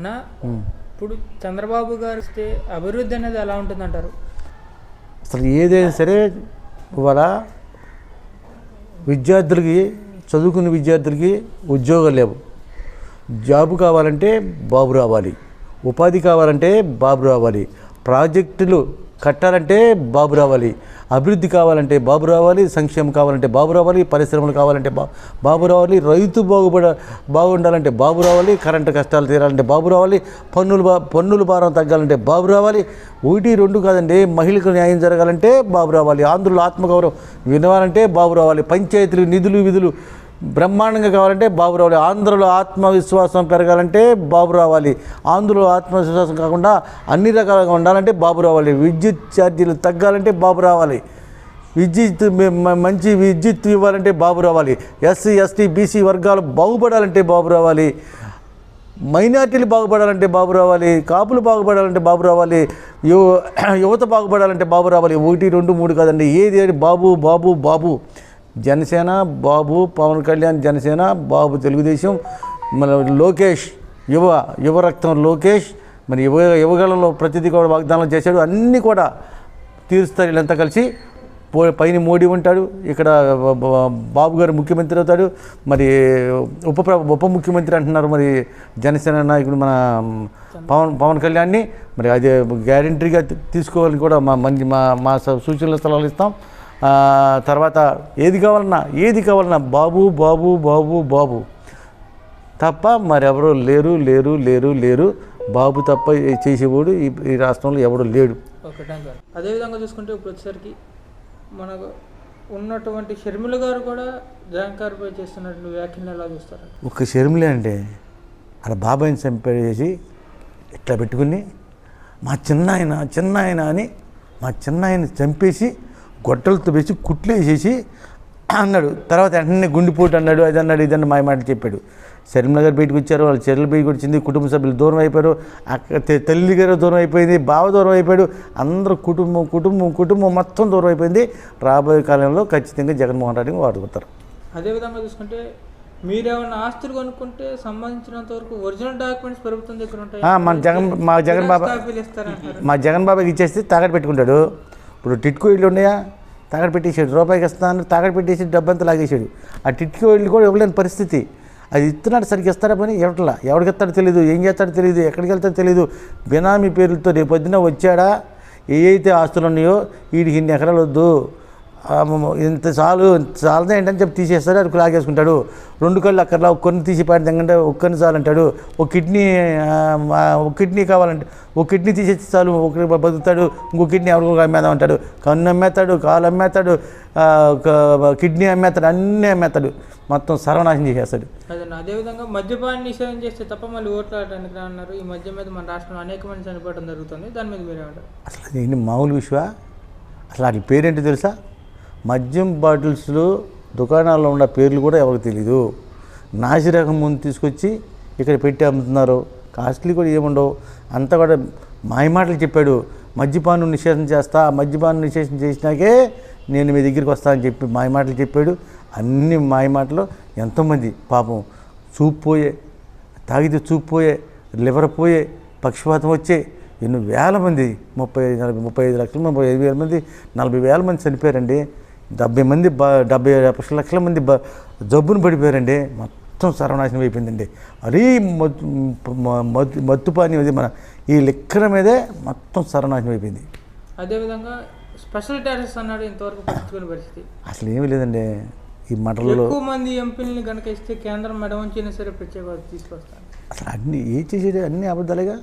అన్నా ఇప్పుడు చంద్రబాబు గారు వస్తే అభివృద్ధి అనేది ఎలా ఉంటుందంటారు? అసలు ఏదైనా సరే ఇవాళ విద్యార్థులకి చదువుకున్న విద్యార్థులకి ఉద్యోగాలు లేవు. జాబు కావాలంటే బాబు రావాలి. ఉపాధి కావాలంటే బాబు రావాలి. ప్రాజెక్టులు కట్టాలంటే బాబు రావాలి. అభివృద్ధి కావాలంటే బాబు రావాలి సంక్షేమం కావాలంటే బాబు రావాలి పరిశ్రమలు కావాలంటే బా బాబు రావాలి రైతు బాగుపడ బాగుండాలంటే బాబు రావాలి కరెంటు కష్టాలు తీరాలంటే బాబు రావాలి పన్నులు బా పన్నుల భారం తగ్గాలంటే బాబు రావాలి. ఒకటి రెండు కాదండి మహిళలకు న్యాయం జరగాలంటే బాబు రావాలి. ఆంధ్రుల ఆత్మగౌరవం వినవాలంటే బాబు రావాలి. పంచాయతీలు నిధులు విధులు బ్రహ్మాండంగా కావాలంటే బాబు రావాలి. ఆంధ్రలో ఆత్మవిశ్వాసం పెరగాలంటే బాబు రావాలి. ఆంధ్రలో ఆత్మవిశ్వాసం కాకుండా అన్ని రకాలుగా ఉండాలంటే బాబు రావాలి. విద్యుత్ ఛార్జీలు తగ్గాలంటే బాబు రావాలి. విద్యుత్ మంచి విద్యుత్ ఇవ్వాలంటే బాబు రావాలి. ఎస్సీ ఎస్టీ బీసీ వర్గాలు బాగుపడాలంటే బాబు రావాలి. మైనార్టీలు బాగుపడాలంటే బాబు రావాలి. కాపులు బాగుపడాలంటే బాబు రావాలి. యువ యువత బాగుపడాలంటే బాబు రావాలి. ఒకటి రెండు మూడు కాదండి. ఏది ఏది బాబు బాబు బాబు. జనసేన బాబు పవన్ కళ్యాణ్ జనసేన బాబు తెలుగుదేశం మన లోకేష్ యువ యువ రక్తం లోకేష్ మరి యువ యువగళంలో ప్రతిదీ కూడా వాగ్దానం చేశాడు. అన్నీ కూడా తీరుస్తారు వీళ్ళంతా కలిసి. పో పైన మోడీ ఉంటాడు ఇక్కడ బాబు గారు ముఖ్యమంత్రి అవుతాడు మరి ఉప ఉప ముఖ్యమంత్రి అంటున్నారు మరి జనసేన నాయకుడు మన పవన్ పవన్ కళ్యాణ్ని. మరి అదే గ్యారంటీగా తీసుకోవాలని కూడా మా మంచి మా మా స- సూచనలు సలహాలు ఇస్తాం. తర్వాత ఏది కావాలన్నా ఏది కావాలన్నా బాబు బాబు బాబు బాబు. తప్ప మరెవరూ లేరు లేరు లేరు లేరు. బాబు తప్ప చేసేవాడు ఈ ఈ రాష్ట్రంలో ఎవడు లేడు. అదేవిధంగా చూసుకుంటే ఇప్పుడు వచ్చేసరికి మనకు ఉన్నటువంటి షర్మిల గారు కూడా జగన్ గారిపై చేస్తున్నటువంటి వ్యాఖ్యలు ఎలా చూస్తారు? ఒక షర్మిలే అంటే ఆడ బాబాయిని చంపేసి ఇట్లా పెట్టుకుని మా చిన్నాయన చిన్నాయన అని మా చిన్నాయన చంపేసి గొడ్డలతో వేసి కుట్లు వేసేసి అన్నాడు. తర్వాత వెంటనే గుండెపోటు అన్నాడు అది అన్నాడు ఇది అన్న మాయ మాట చెప్పాడు. శర్మిల గారు బయటకు వచ్చారు వాళ్ళ చెల్లెలు బయటకు వచ్చింది కుటుంబ సభ్యులు దూరం అయిపోయారు అక్క తల్లి గారు దూరం అయిపోయింది బావ దూరం అయిపోయాడు అందరూ కుటుంబం కుటుంబం కుటుంబం మొత్తం దూరం అయిపోయింది. రాబోయే కాలంలో ఖచ్చితంగా జగన్మోహన్ రెడ్డిని వాడుకుంటారు అదేవిధంగా చూసుకుంటే మీరేమైనా ఆస్తులు కొనుక్కుంటే సంబంధించినంత వరకు ఒరిజినల్ డాక్యుమెంట్స్ ప్రభుత్వం దగ్గర ఉంటాయి? మన జగన్ మా జగన్ బాబా మా జగన్ బాబాకి ఇచ్చేస్తే తాకట్టు పెట్టుకుంటాడు. ఇప్పుడు టిట్కో ఇళ్ళు ఉన్నాయా? తాకట్టు పెట్టేసాడు. రూపాయికి ఇస్తాను తాకట్టు పెట్టేసి డబ్బంతా లాగేసాడు. ఆ టిట్కో ఇళ్ళు కూడా ఇవ్వలేని పరిస్థితి. అది ఇస్తున్నాడు సరిగ్గా ఇస్తారా పని? ఇవ్వట్లా. ఎవరికి ఇస్తాడో తెలియదు ఏం చేస్తాడో తెలియదు ఎక్కడికి వెళ్తాడో తెలియదు బినామీ పేర్లతో రేపు పొద్దున వచ్చాడా? ఏ అయితే ఆస్తులు ఉన్నాయో వీడికి ఇన్ని ఎకరాలు వద్దు. ఇంత చాలు చాలదే ఏంటని చెప్పి తీసేస్తాడు అది లాగేసుకుంటాడు. రెండు కళ్ళు అక్కర్లా ఒక కొన్ని తీసి పాడి తెంగంటే ఒక్కరిని చాలు అంటాడు ఒక కిడ్నీ ఒక కిడ్నీ కావాలంటే ఒక కిడ్నీ తీసేసి చాలు ఒకరి బతుకుతాడు ఇంకో కిడ్నీ ఎవరికో అమ్మేద్దాం అంటాడు. కన్ను అమ్మేస్తాడు కాలు అమ్మేస్తాడు కిడ్నీ అమ్మేస్తాడు అన్నీ అమ్మేస్తాడు. మొత్తం సర్వనాశనం చేసేస్తాడు. అదే అదేవిధంగా మద్యపాన్ని నిషేధం చేస్తే తప్ప మళ్ళీ ఓట్లు ఆడడానికి రా అన్నారు ఈ మద్యం మీద మన రాష్ట్రంలో అనేక మంది చనిపోవడం జరుగుతుంది. దాని మీద మీరేమంటారు? అసలు అది ఏంటి మామూలు విషయమా? అసలు వాటి పేరేంటో తెలుసా? మద్యం బాటిల్స్లో దుకాణాల్లో ఉన్న పేర్లు కూడా ఎవరికి తెలీదు. నాసిరకం ముందు తీసుకొచ్చి ఇక్కడ పెట్టి అమ్ముతున్నారు. కాస్ట్లీ కూడా ఏముండవు. అంతా కూడా మాయమాటలు చెప్పాడు. మద్యపానం నిషేధం చేస్తా మద్యపానం నిషేధం చేసినాకే నేను మీ దగ్గరికి వస్తా అని చెప్పి మాయమాటలు చెప్పాడు. అన్ని మాయమాటలు ఎంతోమంది పాపం చూపుపోయే తాగితే చూపుపోయే లివర్ పోయే పక్షపాతం వచ్చే ఎన్నో వేల మంది ముప్పై ఐదు నలభై ముప్పై ఐదు లక్షల ముప్పై ఐదు వేల మంది నలభై వేల మంది చనిపోయారండి. డెబ్బై మంది బ డెబ్బై లక్షల మంది బ జబ్బును పడిపోయారండి. మొత్తం సర్వనాశనం అయిపోయిందండి. మరీ మత్తు మత్తుపాని అది మన ఈ లెక్కల మీదే మొత్తం సర్వనాశనం అయిపోయింది. అదేవిధంగా స్పెషల్ టాక్సెస్ అన్నాడు ఇంతవరకు పట్టించుకునే పరిస్థితి. అసలు ఏమీ లేదండి. ఈ మంటలలో ఎక్కువ మంది ఎంపీలని కనుక ఇస్తే కేంద్రం మెడ వంచినా సరే ప్రత్యేక తీసుకొస్తాను అసలు అన్ని ఏ చేసేది? అన్ని అబద్ధాలేగా?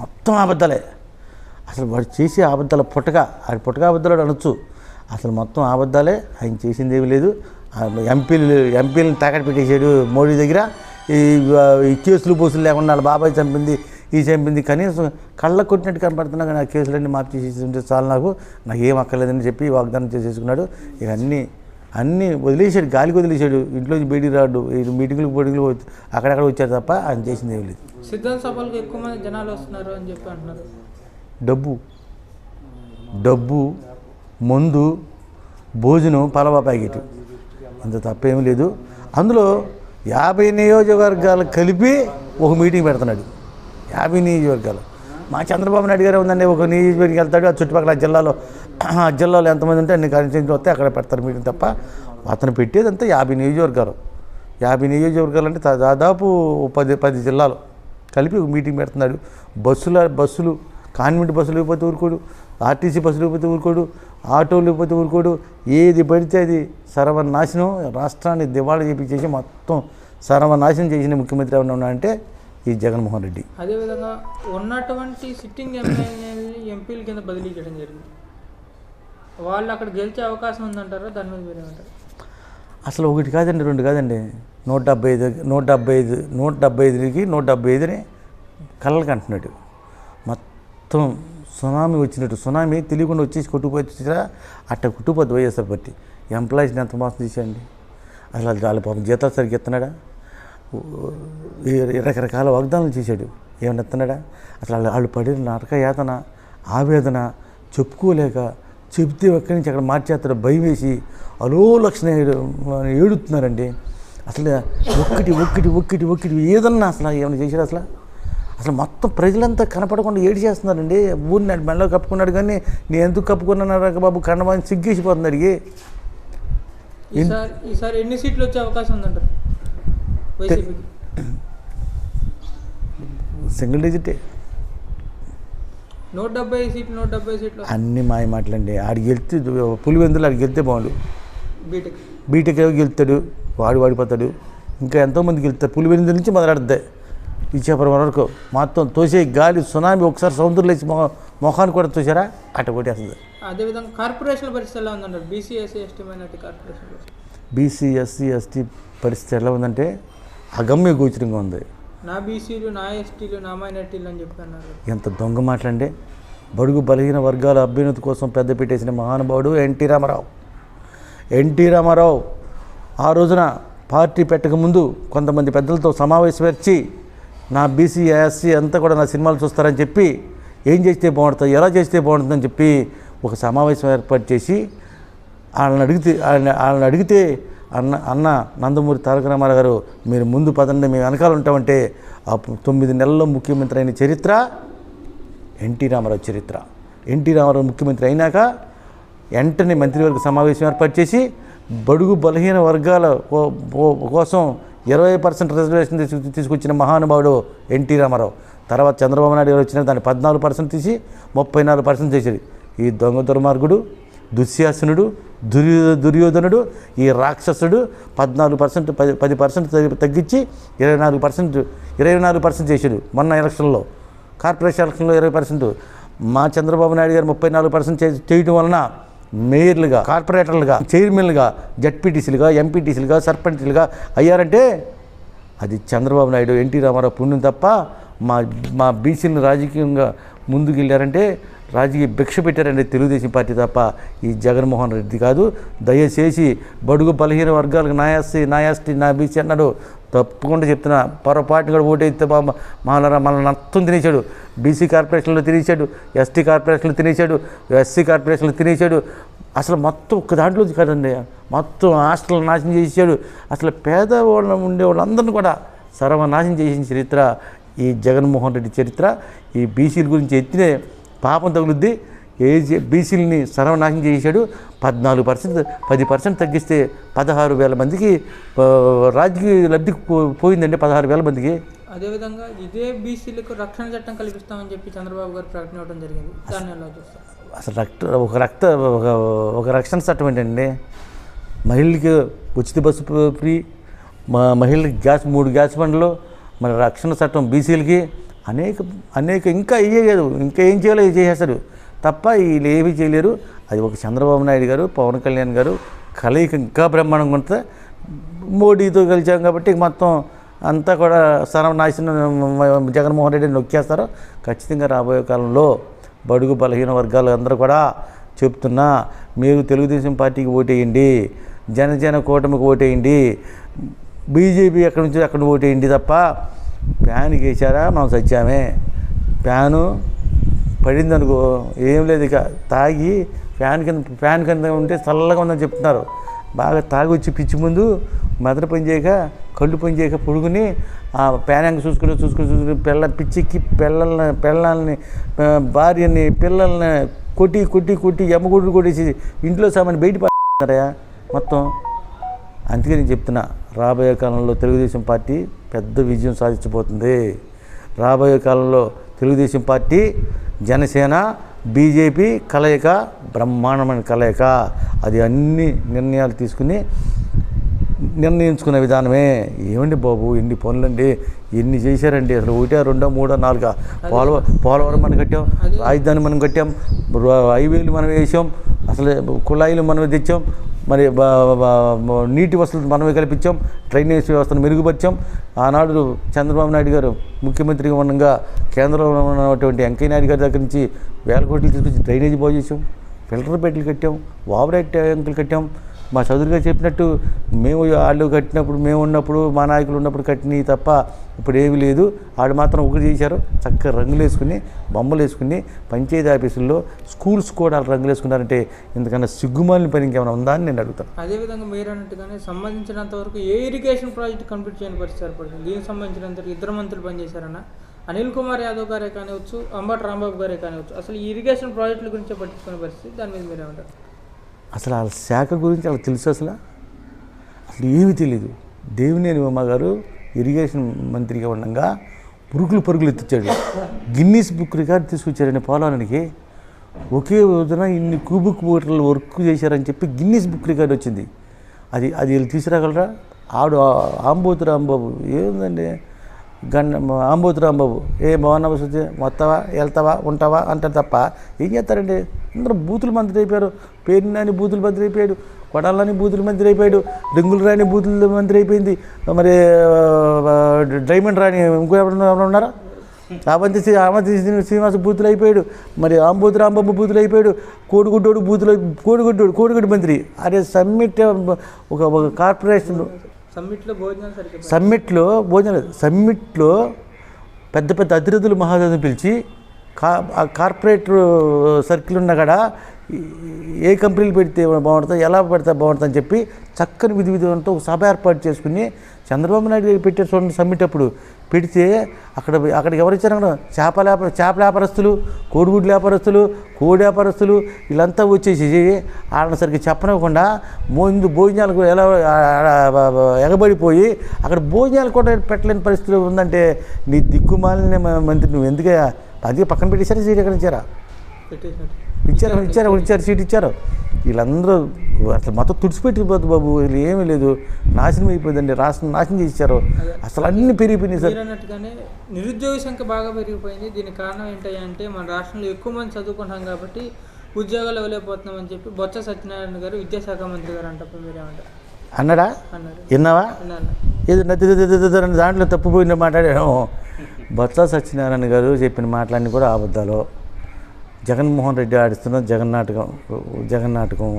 మొత్తం అబద్ధాలే. అసలు వాడు చేసే అబద్ధాల పుట్టక ఆడి పుట్టక అబద్ధాలు అనొచ్చు. అసలు మొత్తం అబద్ధాలే. ఆయన చేసింది ఏమీ లేదు. ఎంపీలు ఎంపీలను తాకట్టు పెట్టేసాడు మోడీ దగ్గర. ఈ కేసులు పోసులు లేకుండా వాళ్ళ బాబాయ్ చంపింది ఈ చంపింది. కనీసం కళ్ళ కొట్టినట్టు కనపడుతున్నా కానీ ఆ కేసులన్నీ మాఫీ ఉంటే చాలు నాకు. నాకు ఏం అక్కర్లేదని చెప్పి వాగ్దానం చేసేసుకున్నాడు. ఇక అన్నీ అన్నీ వదిలేసాడు గాలికి వదిలేసాడు ఇంట్లోంచి బయటికి రాడు. ఈ మీటింగ్లకు బయటికి అక్కడక్కడ వచ్చారు తప్ప ఆయన చేసింది ఏమీ లేదు. సిద్ధాంత సభలకు ఎక్కువ మంది జనాలు వస్తున్నారు అని చెప్పి అంటున్నారు. డబ్బు. డబ్బు. మందు భోజనం పలవా ప్యాకెట్. అంత తప్పేం లేదు. అందులో యాభై నియోజకవర్గాలు కలిపి ఒక మీటింగ్ పెడుతున్నాడు. యాభై నియోజకవర్గాలు. మా చంద్రబాబు నాయుడు గారు ఉందండి ఒక నియోజకవర్గం వెళ్తాడు ఆ చుట్టుపక్కల జిల్లాలో ఆ జిల్లాలో ఎంతమంది ఉంటే అన్ని కాన్స్టిట్యూన్సీ వస్తే అక్కడ పెడతారు మీటింగ్ తప్ప అతను పెట్టేదంతా యాభై నియోజకవర్గాలు. యాభై నియోజకవర్గాలు అంటే దా- దాదాపు పది పది జిల్లాలు కలిపి ఒక మీటింగ్ పెడుతున్నాడు. బస్సుల బస్సులు కాన్వెంట్ బస్సులు లేకపోతే ఊరుకోడు. ఆర్టీసీ బస్సులు లేకపోతే ఊరుకోడు ఆటోలు లేకపోతే ఊరుకోడు ఏది పడితే అది సర్వనాశనం. రాష్ట్రాన్ని దివాళా చేపించేసి మొత్తం సర్వనాశనం చేసిన ముఖ్యమంత్రి ఎవరైనా ఉన్నాడంటే ఈ జగన్మోహన్ రెడ్డి. అదేవిధంగా ఉన్నటువంటి సిట్టింగ్ ఎమ్మెల్యేని ఎంపీల కింద బదిలీ చేయడం జరిగింది. వాళ్ళు అక్కడ గెలిచే అవకాశం ఉందంటారా? దాని మీద మీరేమంటారు అసలు ఒకటి కాదండి రెండు కాదండి. నూట డెబ్బై ఐదు నూట డెబ్బై ఐదు నూట డెబ్బై ఐదుకి నూట డెబ్బై ఐదుని కళ్ళకి అంటున్నాడు మొత్తం సునామీ వచ్చినట్టు సునామీ తెలియకుండా వచ్చేసి కొట్టుకుపోయి అట్ట కుట్టుపోద్దు వైఎస్ఆర్ పార్టీ. ఎంప్లాయీస్ని ఎంత మోసం చేసేయండి అసలు వాళ్ళ పాపం జీతాలు సరిగ్గా ఎత్తున్నాడా రకరకాల వాగ్దానాలు చేశాడు. ఏమన్నా ఎత్తున్నాడా అసలు వాళ్ళు వాళ్ళు పడిన నరక యాతన ఆవేదన చెప్పుకోలేక చెప్తే ఒక్కడి నుంచి అక్కడ మార్చేస్తాడు భయం వేసి అలో లక్షణ ఏడుతున్నారండి. అసలు ఒక్కటి ఒక్కటి ఒక్కటి ఒక్కటి ఏదన్నా అసలు ఏమైనా చేశాడు అసలు? అసలు మొత్తం ప్రజలంతా కనపడకుండా ఏడు చేస్తున్నారండి. ఊరిని నాడు మెడలో కప్పుకున్నాడు కానీ నేను ఎందుకు కప్పుకున్నాను బాబు? కన్నబాని సిగ్గేసిపోతుంది అడిగి. ఈసారి ఎన్ని సీట్లు వచ్చే అవకాశం ఉందంటారు? సింగిల్ డిజిటే నూట డెబ్బై సీట్లు నూట డెబ్బై సీట్లు. అన్ని మాయ మాటలండి. ఆడికి వెళ్తే పులివెందులు ఆడికి వెళ్తే బాగుండు. బీటెక్. బీటెక్ గెలుతాడు వాడు వాడిపోతాడు. ఇంకా ఎంతోమంది గెలుతారు. పులివెందుల నుంచి ఇచ్చాపురం వరకు మొత్తం తోసే గాలి సునామీ ఒకసారి సముద్రం లేచి మొహ మొఖాన్ని కూడా తోసారా? అట్ట కొట్టేస్తుంది. అదేవిధంగా కార్పొరేషన్ల పరిస్థితి ఎలా ఉందంటారు? BC SC ST minority corporation పరిస్థితి? బీసీ ఎస్సీ ఎస్టీ పరిస్థితి ఎలా ఉందంటే అగమ్య గోచరంగా ఉంది. నా బీసీలు నా ఎస్టీలు నా మైనార్టీలు అని చెప్పి అన్నారు. ఎంత దొంగ మాటలండి బడుగు బలహీన వర్గాల అభ్యున్నతి కోసం పెద్ద పెట్టేసిన మహానుభావుడు ఎన్టీ రామారావు. ఎన్టీ రామారావు ఆ రోజున పార్టీ పెట్టకముందు కొంతమంది పెద్దలతో సమావేశం వచ్చి నా బీసీ ఎస్సీ అంతా కూడా నా సినిమాలు చూస్తారని చెప్పి ఏం చేస్తే బాగుంటుంది ఎలా చేస్తే బాగుంటుందని చెప్పి ఒక సమావేశం ఏర్పాటు చేసి వాళ్ళని అడిగితే వాళ్ళని అడిగితే అన్న అన్న నందమూరి తారక రామారావు గారు మీరు ముందు పదండి మేము వెనకాల ఉంటామంటే తొమ్మిది నెలల్లో ముఖ్యమంత్రి అయిన చరిత్ర ఎన్టీ రామారావు చరిత్ర. ఎన్టీ రామారావు ముఖ్యమంత్రి అయినాక వెంటనే మంత్రివర్గ సమావేశం ఏర్పాటు చేసి బడుగు బలహీన వర్గాల కోసం ఇరవై పర్సెంట్ రిజర్వేషన్ తీసుకు- తీసుకొచ్చిన మహానుభావుడు ఎన్టీ రామారావు. తర్వాత చంద్రబాబు నాయుడు గారు వచ్చిన దాన్ని పద్నాలుగు పర్సెంట్ తీసి ముప్పై నాలుగు పర్సెంట్ చేసేది ఈ దొంగ దుర్మార్గుడు దుశ్శాసనుడు దుర్యో దుర్యోధనుడు ఈ రాక్షసుడు పద్నాలుగు పర్సెంట్ పది పది పర్సెంట్ తగ్గించి ఇరవై నాలుగు పర్సెంట్ ఇరవై నాలుగు పర్సెంట్ చేశాడు మొన్న ఎలక్షన్లో. కార్పొరేషన్ ఎలక్షన్లో ఇరవై పర్సెంట్. మా చంద్రబాబు నాయుడు గారు ముప్పై నాలుగు పర్సెంట్ చేయడం వలన మేయర్లుగా కార్పొరేటర్లుగా. చైర్మన్లుగా జడ్పీటీసీలుగా ఎంపీటీసీలుగా సర్పంచ్లుగా అయ్యారంటే అది చంద్రబాబు నాయుడు ఎన్టీ రామారావు పుణ్యం తప్ప మా మా బీసీలను రాజకీయంగా ముందుకు వెళ్ళారంటే రాజకీయ భిక్ష పెట్టారండి తెలుగుదేశం పార్టీ తప్ప ఈ జగన్మోహన్ రెడ్డి కాదు. దయచేసి బడుగు బలహీన వర్గాలకు నాయాస్తి నాయాస్తి నా బీసీ అన్నాడు. తప్పకుండా చెప్తున్నా పొరపాటున కూడా ఓటేస్తే బాబు మన మన నత్తం తినేశాడు. బీసీ కార్పొరేషన్లో తినేశాడు ఎస్టీ కార్పొరేషన్లో తినేశాడు ఎస్సీ కార్పొరేషన్లో తినేశాడు. అసలు మొత్తం ఒక్క దాంట్లో కాదండి. మొత్తం హాస్టల్ నాశనం చేసాడు అసలు పేదవాళ్ళు ఉండే వాళ్ళందరినీ కూడా సర్వనాశనం చేసిన చరిత్ర ఈ జగన్మోహన్ రెడ్డి చరిత్ర. ఈ బీసీల గురించి ఎత్తినే పాపం తగులుద్ది. ఏజీ బీసీలని సర్వనాశనం చేశాడు. పద్నాలుగు పర్సెంట్ పది పర్సెంట్ తగ్గిస్తే పదహారు వేల మందికి రాజకీయ లబ్ధి పో- పోయిందండి పదహారు వేల మందికి. అదేవిధంగా ఇదే బీసీలకు రక్షణ చట్టం కల్పిస్తామని చెప్పి చంద్రబాబు గారు ప్రకటన ఇవ్వడం జరిగింది. దాన్ని ఎలా చూస్తారు? అసలు రక్త ఒక రక్త ఒక ఒక రక్షణ చట్టం ఏంటండి? మహిళలకి ఉచిత బస్సు ఫ్రీ మా మహిళలకి గ్యాస్ మూడు గ్యాస్ బండ్లు మన రక్షణ చట్టం బీసీలకి అనేక అనేక ఇంకా ఇయ్యలేదు ఇంకా ఏం చేయాలో ఇది తప్ప వీళ్ళు ఏమీ చేయలేరు. అది ఒక చంద్రబాబు నాయుడు గారు పవన్ కళ్యాణ్ గారు కలయిక ఇంకా బ్రహ్మాండంగా ఉంటుంది. మోడీతో కలిసాం కాబట్టి మొత్తం అంతా కూడా సర్వనాశనం జగన్మోహన్ రెడ్డిని నొక్కేస్తారు. ఖచ్చితంగా రాబోయే కాలంలో బడుగు బలహీన వర్గాలు అందరూ కూడా చెప్తున్నా మీరు తెలుగుదేశం పార్టీకి ఓటేయండి జనజన కూటమికి ఓటేయండి బీజేపీ ఎక్కడి నుంచి అక్కడ ఓటేయండి తప్ప ఫ్యాన్కి వేసారా మనం చచ్చామే ఫ్యాను పడిందనుకో ఏం లేదు ఇక. తాగి ఫ్యాన్ కింద ఫ్యాన్ కింద ఉంటే చల్లగా ఉందని చెప్తున్నారు. బాగా తాగొచ్చి పిచ్చి ముందు మెదడు పని చేయక కళ్ళు పని చేయక పొడుగుని ఆ పేనాంగ చూసుకుని చూసుకుని చూసుకుని పిల్ల పిచ్చికి పిల్లల్ని పిల్లల్ని భార్యని పిల్లల్ని కొట్టి కొట్టి కొట్టి ఎమ్మగొడ్డు కొట్టేసి ఇంట్లో సామాన్ బయట పడతారా మొత్తం. అందుకే నేను చెప్తున్నా. రాబోయే కాలంలో తెలుగుదేశం పార్టీ పెద్ద విజయం సాధించబోతుంది. రాబోయే కాలంలో తెలుగుదేశం పార్టీ జనసేన బీజేపీ కలయిక బ్రహ్మాండమైన కలయిక. అది అన్ని నిర్ణయాలు తీసుకుని నిర్ణయించుకునే విధానమే. ఏమండి బాబు ఎన్ని పనులండి ఎన్ని చేశారండి? అసలు ఒకటా రెండో మూడో నాలుగా? పోలవ పోలవరం మనం కట్టాం రాజధాని మనం కట్టాం హైవేలు మనం వేసాం అసలు కుళాయిలు మనం తెచ్చాం మరి నీటి వసతులు మనమే కల్పించాం డ్రైనేజ్ వ్యవస్థను మెరుగుపరిచాం. ఆనాడు చంద్రబాబు నాయుడు గారు ముఖ్యమంత్రిగా ఉండగా కేంద్రంలో ఉన్నటువంటి వెంకయ్య నాయుడు గారి దగ్గర నుంచి వేల కోట్లు తీసుకొచ్చి డ్రైనేజ్ బాగు చేసాం ఫిల్టర్ బెడ్లు కట్టాం ఓవర్ ట్యాంకులు కట్టాం. మా చౌదరి గారు చెప్పినట్టు మేము వాళ్ళు కట్టినప్పుడు మేము ఉన్నప్పుడు మా నాయకులు ఉన్నప్పుడు కట్టినవి తప్ప ఇప్పుడు ఏమీ లేదు. వాళ్ళు మాత్రం ఒకటి చేశారు. చక్కగా రంగులు వేసుకుని బొమ్మలు వేసుకుని పంచాయతీ ఆఫీసుల్లో స్కూల్స్ కూడా వాళ్ళు రంగులు వేసుకున్నారంటే ఎందుకన్నా సిగ్గుమాలిన పని ఇంకేమైనా ఉందా అని నేను అడుగుతాను. అదేవిధంగా మీరు అన్నట్టుగానే సంబంధించినంత వరకు ఏ ఇరిగేషన్ ప్రాజెక్ట్ కంప్లీట్ చేయని పరిస్థితి ఏర్పడుతుంది? దీనికి సంబంధించినంత ఇద్దరు మంత్రులు పనిచేశారన్న అనిల్ కుమార్ యాదవ్ గారే కానివచ్చు అంబటి రాంబాబు గారే కానివచ్చు అసలు ఈ ఇరిగేషన్ ప్రాజెక్టుల గురించి పట్టించుకునే పరిస్థితి? దాని మీద మీరు ఏమంటారు అసలు వాళ్ళ శాఖ గురించి వాళ్ళకి తెలుసు అసలు? అసలు ఏమీ తెలియదు దేవినేని ఉమ్మ గారు ఇరిగేషన్ మంత్రిగా ఉండగా పురుగులు పరుగులు ఎత్తిచ్చాడు. గిన్నీస్ బుక్ రికార్డ్ తీసుకొచ్చారని పోలానికి ఒకే రోజున ఇన్ని క్యూబిక్ మీటర్లు వర్క్ చేశారని చెప్పి గిన్నీస్ బుక్ రికార్డ్ వచ్చింది. అది అది వీళ్ళు తీసుకురాగలరా? ఆడు ఆంబోతు రాంబాబు. ఏముందండి? గండ ఆంబోతు రాంబాబు. ఏ బాగున్నావా సుజీ? మొత్తవా వెళ్తావా? ఉంటావా? అంటారు తప్ప ఏం చేస్తారండి? అందరూ బూతులు మంత్రి అయిపోయారు. పేరుని బూతులు మంత్రి అయిపోయాడు. కొడాలని బూతులు మంత్రి అయిపోయాడు. రింగులు రాని బూతులు మంత్రి అయిపోయింది. మరి డైమండ్ రాని ఇంకో ఎవరైనా ఎవరైనా ఉన్నారా? అవంతి శ్రీ అవంతి శ్రీ- శ్రీనివాస బూతులు అయిపోయాడు. మరి ఆంబోతు రాంబాబు బూతులు అయిపోయాడు. కోడిగుడ్డోడు బూతులు కోడిగుడ్డోడు కోడిగుడ్డు మంత్రి. అరే సమ్మిట్ ఒక ఒక కార్పొరేషన్ సమ్మిట్లో సరిగ్గా సమ్మిట్లో భోజనం. సమ్మిట్లో పెద్ద పెద్ద అతిథులు మహారాజుని పిలిచి కార్పొరేట్ సర్కిల్ ఉన్న కాడ ఏ కంపెనీలు పెడితే బాగుంటుంది ఎలా పెడితే బాగుంటుంది అని చెప్పి చక్కని విధి విధానంతో ఒక సభ ఏర్పాటు చేసుకుని చంద్రబాబు నాయుడు గారు పెట్టారు చూడండి సమ్మిట్ అప్పుడు. పెడితే అక్కడ అక్కడికి ఎవరు ఇచ్చారు అక్కడ? చేపల వ్యాపార చేపల వ్యాపారస్తులు కోడిగుడ్ల వ్యాపారస్తులు కోడి వ్యాపారస్తులు వీళ్ళంతా వచ్చేసి వాళ్ళని సరిగ్గా చెప్పనివ్వకుండా ముందు భోజనాలకు ఎలా ఎగబడిపోయి అక్కడ భోజనాలు కూడా పెట్టలేని పరిస్థితి ఉందంటే నీ దిక్కుమాలిన మంత్రి నువ్వు ఎందుకే అది పక్కన పెట్టేశారా సీట్ ఎక్కడ ఇచ్చారా? ఇచ్చారు ఇచ్చారు ఇచ్చారు సీట్ ఇచ్చారు. వీళ్ళందరూ అసలు మొత్తం తుడిచిపెట్టిపోద్దు బాబు వీళ్ళు ఏమీ లేదు. నాశనం అయిపోయిందండి రాష్ట్రం నాశనం చేశారు అసలు అన్ని పెరిగిపోయినాయి సార్. మీరు అన్నట్టుగానే నిరుద్యోగ సంఖ్య బాగా పెరిగిపోయింది. దీనికి కారణం ఏంటంటే మన రాష్ట్రంలో ఎక్కువ మంది చదువుకుంటాం కాబట్టి ఉద్యోగాలు ఇవ్వలేకపోతున్నాం అని చెప్పి బొత్స సత్యనారాయణ గారు విద్యాశాఖ మంత్రి గారు అంటప్పుడు మీరేమంటారు? అన్నాడా? అన్నారు. విన్నావా? ఏదో నది దాంట్లో తప్పిపోయిన మాట్లాడాను. బొత్స సత్యనారాయణ గారు చెప్పిన మాటలన్నీ కూడా అబద్ధాలు. జగన్మోహన్ రెడ్డి ఆడిస్తున్న జగన్ నాటకం జగన్ నాటకం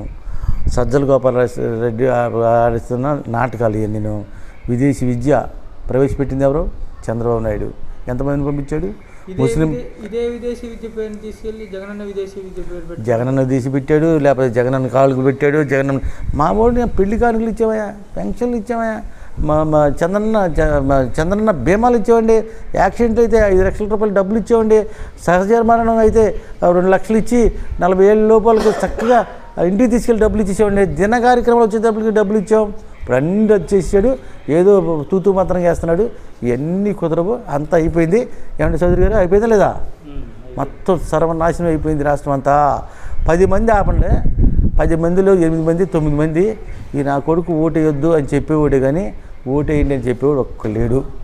సజ్జల గోపాల రెడ్డి ఆడిస్తున్న నాటకాలు ఇవన్నీ నేను విదేశీ విద్య ప్రవేశపెట్టింది ఎవరు? చంద్రబాబు నాయుడు. ఎంతమందిని పంపించాడు? ముస్లిం ఇదే విదేశీ విద్య పేరుని తీసుకెళ్ళి జగనన్న విదేశీ విద్య పేరు పెట్టి జగనన్న తీసి పెట్టాడు లేకపోతే జగనన్న కాలుకు పెట్టాడు జగనన్న మా వాడిని పెళ్ళి కానుకలు ఇచ్చామయ్యా పెన్షన్లు ఇచ్చామయ్యా మా మా చంద్రన్న చంద్రన్న బీమాలు ఇచ్చామండి యాక్సిడెంట్ అయితే ఐదు లక్షల రూపాయలు డబ్బులు ఇచ్చామండి సహజ మరణం అయితే రెండు లక్షలు ఇచ్చి నలభై ఏళ్ళ లోపలకు చక్కగా ఇంటికి తీసుకెళ్ళి డబ్బులు ఇచ్చేసామండి దిన కార్యక్రమాలు వచ్చేటప్పటికి డబ్బులు ఇచ్చాం. ఇప్పుడు అన్ని వచ్చేసాడు. ఏదో తూతూ మాత్రం చేస్తున్నాడు. ఇవన్నీ కుదరవు. అంతా అయిపోయింది. ఏమంటే చౌదరి గారు అయిపోయిందా లేదా? మొత్తం సర్వనాశనం అయిపోయింది రాష్ట్రం అంతా. పది మంది ఆపండి. పది మందిలో ఎనిమిది మంది తొమ్మిది మంది ఈ నా కొడుకు ఓటేయొద్దు అని చెప్పేవాడే కానీ ఓటేయండి అని చెప్పేవాడు ఒక్క లేడు.